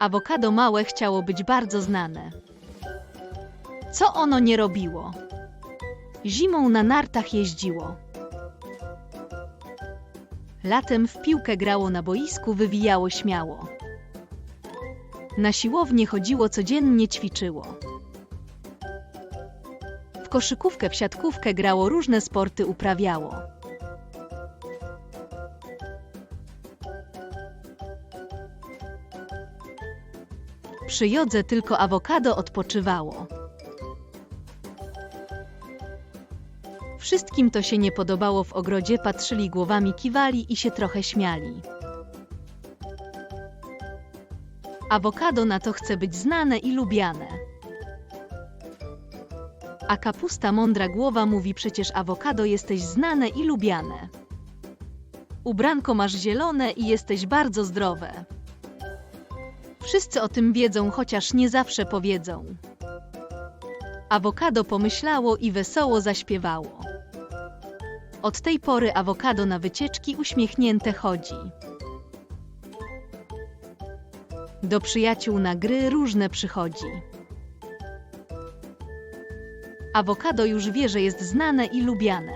Awokado małe chciało być bardzo znane. Co ono nie robiło? Zimą na nartach jeździło. Latem w piłkę grało na boisku, wywijało śmiało. Na siłownię chodziło codziennie, ćwiczyło. W koszykówkę, w siatkówkę grało, różne sporty uprawiało. Przy jodze tylko awokado odpoczywało. Wszystkim to się nie podobało w ogrodzie, patrzyli głowami, kiwali i się trochę śmiali. Awokado na to chce być znane i lubiane. A kapusta mądra głowa mówi przecież awokado jesteś znane i lubiane. Ubranko masz zielone i jesteś bardzo zdrowe. Wszyscy o tym wiedzą, chociaż nie zawsze powiedzą. Awokado pomyślało i wesoło zaśpiewało. Od tej pory awokado na wycieczki uśmiechnięte chodzi. Do przyjaciół na gry różne przychodzi. Awokado już wie, że jest znane i lubiane.